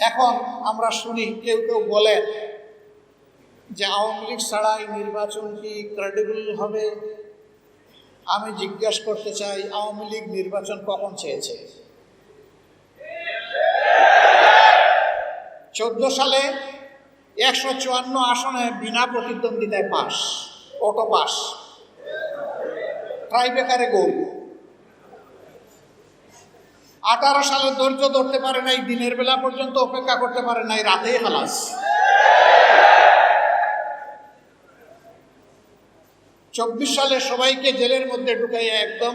এখন আমরা শুনি, কেউ কেউ বলে যে আওয়ামী লীগ ছাড়াই নির্বাচন কি ক্রেডিবল হবে? আমি জিজ্ঞেস করতে চাই, আওয়ামী লীগ নির্বাচন কখন চেয়েছে? চোদ্দ সালে একশো চুয়ান্ন আসনে বিনা প্রতিদ্বন্দ্বিতায় পাস অটো পাস ট্রাইবেকারে গোল। আঠারো সালে ধৈর্য ধরতে পারে নাই, দিনের বেলা পর্যন্ত অপেক্ষা করতে পারে নাই, রাতেই হালাস চব্বিশ সালে সবাইকে জেলের মধ্যে ঢুকাইয়া একদম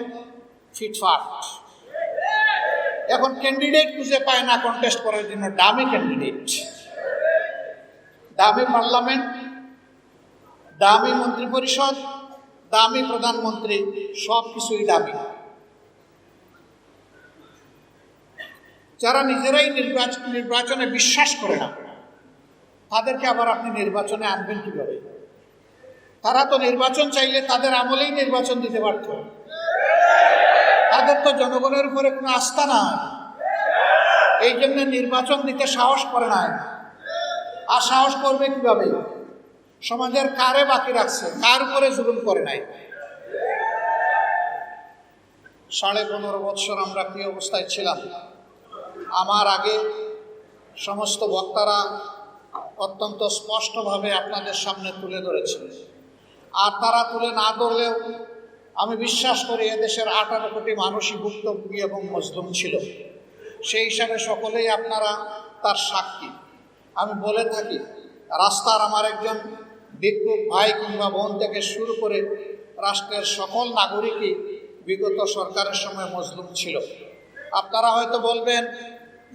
ফিটফাট। এখন ক্যান্ডিডেট খুঁজে পায় না কন্টেস্ট করার জন্য, দামি ক্যান্ডিডেট দামি পার্লামেন্ট দামি মন্ত্রী পরিষদ দামি প্রধানমন্ত্রী সব কিছুই দামি। যারা নিজেরাই নির্বাচন নির্বাচনে বিশ্বাস করে না, তাদেরকে আবার আপনি নির্বাচনে আনবেন কীভাবে? তারা তো নির্বাচন চাইলে তাদের আমলেই নির্বাচন দিতে পারত। তাদের তো জনগণের উপরে কোনো আস্থা না এই জন্য নির্বাচন দিতে সাহস করে না আর সাহস করবে কীভাবে? সমাজের কারে বাকি রাখছে, কার উপরে জুলুম করে নাই? সাড়ে পনেরো বৎসর আমরা কি অবস্থায় ছিলাম? আমার আগে সমস্ত বক্তারা অত্যন্ত স্পষ্টভাবে আপনাদের সামনে তুলে ধরেছে আর তারা তুলে না ধরলেও আমি বিশ্বাস করি এদেশের আঠারো কোটি মানুষই ভুক্তভোগী এবং মজলুম ছিল। সেই হিসাবে সকলেই আপনারা তার সাক্ষী। আমি বলে থাকি, রাস্তার আমার একজন ভিক্ষুক ভাই কিংবা বোন থেকে শুরু করে রাষ্ট্রের সকল নাগরিকই বিগত সরকারের সময় মজলুম ছিল। আপনারা হয়তো বলবেন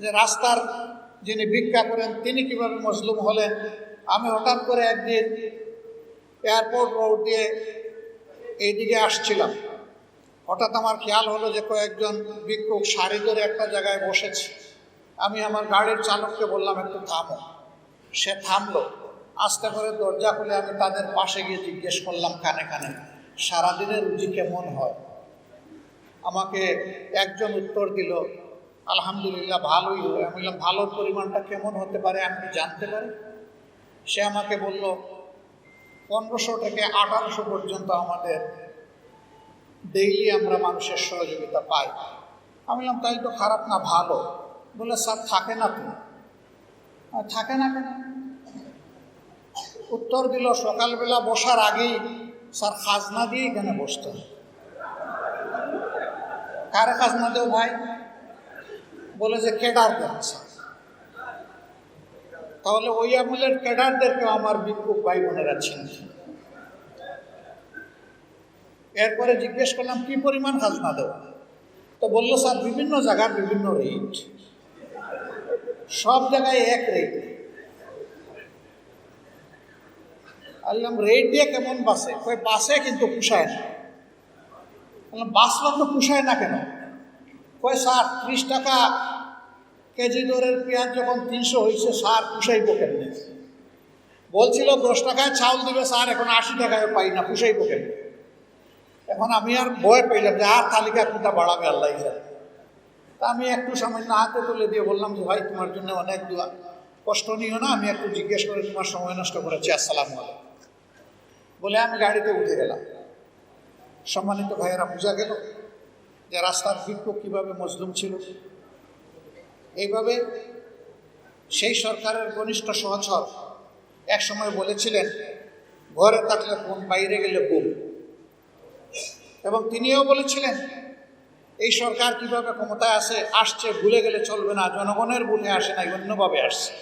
যে রাস্তার যিনি ভিক্ষা করেন, তিনি কীভাবে মজলুম হলেন? আমি হঠাৎ করে একদিন এয়ারপোর্ট রোড দিয়ে এইদিকে আসছিলাম। হঠাৎ আমার খেয়াল হলো যে কয়েকজন ভিক্ষুক শাড়ি ধরে একটা জায়গায় বসেছে। আমি আমার গাড়ির চালককে বললাম, একটু থামো। সে থামলো। আস্তে করে দরজা খুলে আমি তাদের পাশে গিয়ে জিজ্ঞেস করলাম, কানে কানে, সারাদিনের রুজি কেমন হয়? আমাকে একজন উত্তর দিল আলহামদুলিল্লাহ ভালোই হয় আমি বললাম ভালোর পরিমাণটা কেমন হতে পারে কি জানতে পারি সে আমাকে বলল পনেরোশো থেকে আঠারোশো পর্যন্ত আমাদের ডেইলি আমরা মানুষের সহযোগিতা পাই। আমি বললাম তাই তো খারাপ না ভালো। বলে স্যার থাকে না তো। "আহ, থাকে না কেন? উত্তর দিল সকালবেলা বসার আগেই স্যার খাজনা দিয়ে এখানে বসতেন। কারে খাজনা দেও ভাই? বলে যে কেডার দেচ্ছে তাহলে ওই আমলের ক্যাডারদেরকে আমার বিক্ষোভ ভাই বোনেরা চিনত এরপরে জিজ্ঞেস করলাম, কি পরিমাণ খাজনা দেওয়া তো বলল, স্যার, বিভিন্ন জায়গার বিভিন্ন রেট। সব জায়গায় এক রেট বললাম, রেট দিয়ে কেমন বাসে? কই বাসে কিন্তু পুষায় না। বললাম বাসলাম তো পুষায় না কেন? কয়, স্যার, ত্রিশ টাকা কেজি দরের পেঁয়াজ যখন তিনশো হয়েছে, সার পুষাইব কেমনে? বলছিল, দশ টাকায় চাউল দিবে স্যার, এখন আশি টাকায় পাই না, পুষাইব কেমনে? এখন আমি আর ভয় পেলাম যে আর তালিকা কোনটা বাড়াবে আল্লাহ তা আমি একটু সামান্য হাতে তুলে দিয়ে বললাম যে, ভাই, তোমার জন্য অনেক দোয়া। কষ্ট নিও না, আমি একটু জিজ্ঞেস করে তোমার সময় নষ্ট করেছি, আসসালাম বলে আমি গাড়িতে উঠে গেলাম। সম্মানিত ভাইয়েরা, বোঝা গেল যে রাস্তার বিক্ষোভ কীভাবে মজলুম ছিল। এইভাবে সেই সরকারের কনিষ্ঠ সহচর এক সময় বলেছিলেন, ঘরে থাকলে কোন বাইরে গেলে বুম এবং তিনিও বলেছিলেন, এই সরকার কীভাবে ক্ষমতায় আসে, আসছে, ভুলে গেলে চলবে না, জনগণের ভুলে আসে না অন্যভাবে আসছে।